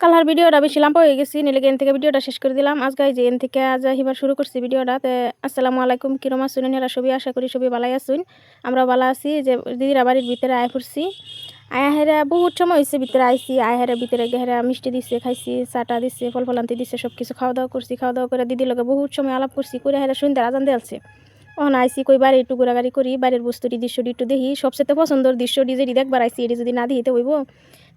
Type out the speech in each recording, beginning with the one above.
Colour ভিডিওটা বেশি লাম্বা হয়ে গেছি, নিলে এন থেকে ভিডিওটা শেষ করে দিলাম। আজকে এই যে এন থেকে আজ হিবার শুরু করছি ভিডিওটা তে আসসালামু আলাইকুম কিরম আসুন হেরা সবই আশা করি সবই ভালাই আসুন আমরা ভালো আছি যে দিদিরা বাড়ির ভিতরে আয় পড়ছি। আয়া হেরা বহুত সময় হয়েছে ভিতরে আইসি আয়া হেরা ভিতরে গেহেরা মিষ্টি দিচ্ছে খাইছি, চাটা দিচ্ছে ফল ফলান্তি দিচ্ছে সব কিছু খাওয়া দাওয়া করছি খাওয়া দাওয়া করে দিদির লগে বহুত সময় আলাপ করছি করে হেরা সন্ধ্যা আজান দেলছে ওখানে আইসি কই বাড়ি একটু ঘোরাঘুরি করি, বাড়ির বস্তুটি দৃশ্যটি একটু দেখি। সবচেয়ে পছন্দর দৃশ্যটি যদি দেখবার আইসি, এটি যদি না দিতে হইব।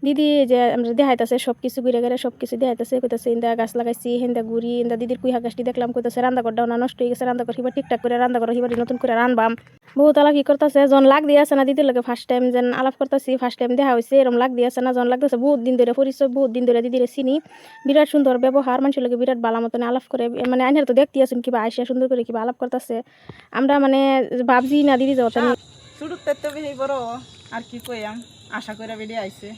দিদি যে আমরা দেখাইতেছে সব কিছু ঘুরে ঘুরে সব কিছু দেখাইতেছে কইতাছে ইন্দা গাছ লাগাইছি হেন্দা ঘুরি ইন্দা দিদির কুইহা গাছটি দেখলাম কইতাছে রান্না করডাও না নষ্ট হয়ে গেছে রান্না করি ঠিকঠাক করে রান্না করো হিবার নতুন করে রানবাম। বহুত আলাপ কি করতেছে জন লাগ দিয়ে আছে না দিদির লগে ফার্স্ট টাইম যেন আলাপ করতেছি ফার্স্ট টাইম দেখা হয়েছে এরম লাগ দিয়ে আছে না জন লাগতেছে বহুত দিন ধরে পরিচয় বহুত দিন ধরে দিদিরে চিনি। বিরাট সুন্দর ব্যবহার মানুষের লগে বিরাট বালা মতন আলাপ করে মানে আইনের তো দেখতে আসুন কিবা আইসা সুন্দর করে কিবা আলাপ করতেছে। আমরা মানে ভাবছি না দিদি যাওয়া শুরু তো বেশি বড় আর কি কইয়াম? আশা করে বেরিয়ে আইছে।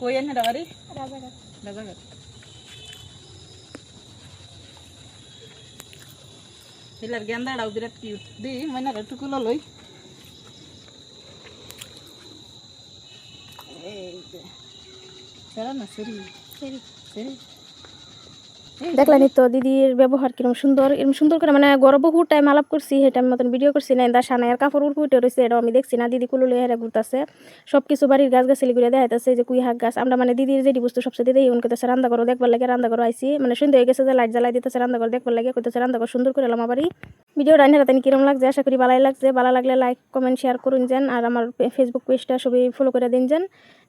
কইয়েন হেটা বাড়ি রাজাঘাট হেলার গেন্দাটাও বিরাট কিউট দি ময়না টুকুলো লই এই যে না সেরি সেরি সেরি দেখলানি তো দিদির ব্যবহার কিরম সুন্দর এরকম সুন্দর করে মানে গরম বহু টাইম আলাপ করছি সেই টাইম মতন ভিডিও করছি না ইন্দা সানায়ের কাপড় উড় উঠে রয়েছে এটাও আমি দেখছি না, দিদি কুলুলে হেরা ঘুরতেছে। সব কিছু বাড়ির গাছ গাছালি ঘুরে দেখাইতেছে যে কুই হাক গাছ। আমরা মানে দিদির যেটি বস্তু সবচেয়ে দিদি উনকে তাছে রান্না করো, দেখবার লাগে রান্না করো আইসি মানে সুন্দর হয়ে গেছে যে লাইট জ্বালাই দিতেছে, রান্না করো, দেখবার লাগে, কইতেছে, রান্না করো, সুন্দর করে এলাম বাড়ি। ভিডিও রান্না রাতেন কিরম লাগছে? আশা করি ভালাই লাগছে। ভালো লাগলে লাইক কমেন্ট শেয়ার করুন যান। আর আমার ফেসবুক পেজটা সবই ফলো করে দিন যান।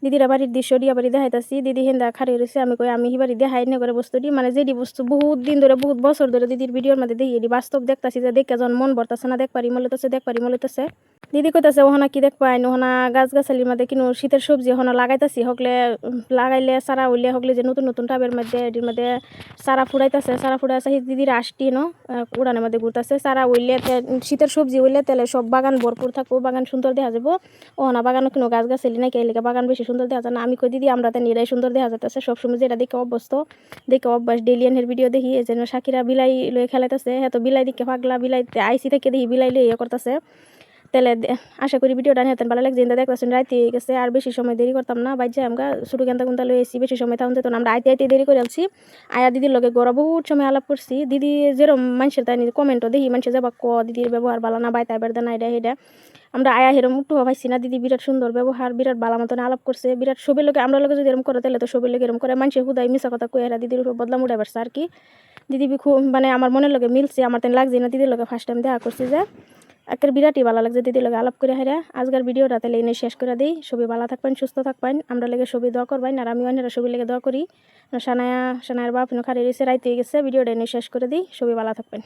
দিদিরা বাড়ির দৃশ্য দিয়ে বাড়ি দেখাইতেছি। দিদি হেন্দা খারি রয়েছে আমি কই, আমি হিবারি দেখাই না করে বস্তুটি। মানে যেটি বস্তু বহুত দিন ধরে, বহুত বছর ধরে দিদির ভিডিওর মধ্যে দেখি এটি বাস্তব দেখতাছি যে দেখে যখন মন ভরতাছে না দেখ পারি মলিতেছে দেখ পারি মলিতেছে। দিদি কইতাছে, ওহনা কি দেখ পাই ওহনা গাছ গাছালির মধ্যে কিনো শীতের সবজি ওহনা লাগাইতাছি, হকলে লাগাইলে সারা উইলে হকলে যে নতুন নতুন টাবের মধ্যে, এটির মধ্যে সারা ফুড়াইতেছে সারা ফুড়াইছে দিদির আষ্টি, ন উড়ানের মধ্যে ঘুরতেছে সারা উইলে শীতের সবজি উইলে তেলে সব বাগান ভরপুর থাকব, বাগান সুন্দর দেখা যাব। ওহনা বাগানও কিনো গাছ গাছালি নাকি এলাকা বাগান বেশি সুন্দর দেখা যায় না। আমি কই, দিদি, আমরা তো নিরাই সুন্দর দেখা যাইতেছে। সবসময় যেটা দেখে অভ্যস্ত, দেখে অভ্যাস। ডেলিয়ানের ভিডিও দেখি, এই জন্য সাকিরা বিলাই লয়ে খেলাইতেছে হ্যাঁ তো বিলাই দিকে পাগলা বিলাই আইসি থেকে দেখি, বিলাই লয়ে ইয়ে করতেছে। তাহলে আশা করি ভিডিওটা নিয়ে ভালো লাগছে। ইন্দা দেখতেছেন, রাইতে গেছে, আর বেশি সময় দেরি করতাম না। যাই আমরা ছোটো গেন্দা গুন্দা লয়ে এসি বেশি সময় তখন যেত আমরা আইতে আইতে দেরি করে আলছি আয়া দিদির লগে গড়া বহুত সময় আলাপ করছি। দিদি যেরকম মানুষের তাই কমেন্টও দেখি মানুষের যাবা ক, দিদির ব্যবহার ভালো না বাইতে আবার দেনা এটা এটা আমরা আয়া হেরম একটু পাইছি না, দিদি বিরাট সুন্দর ব্যবহার, বিরাট ভালো মতন আলাপ করছে, বিরাট সবের লোকে আমরা লোকে যদি এরকম করে, তাহলে তো সবের লোক এরকম করে মানুষের হুদাই মিশা কথা কয়ে দিদির উপর বদলাম উঠে পারছে আর কি। দিদি খুব মানে আমার মনের লগে মিলছে, আমার তেন লাগছে না, দিদির লগে ফার্স্ট টাইম দেখা করছি যে। একের বিরাটই ভালো লাগছে দিদির লোক আলাপ করে হেরা আজকের ভিডিওটা তাহলে এনে শেষ করে দিই। সবই ভালো থাকবেন, সুস্থ থাকবেন। আমরা লেগে সবই দোয়া করবেন, আর আমি অন্যরা সবই লেগে দোয়া করি। সানায়া, সানায়ের বাপ খাড়ি রয়েছে রাইতে গেছে, ভিডিওটা এনে শেষ করে দিই। সবই ভালো থাকবেন।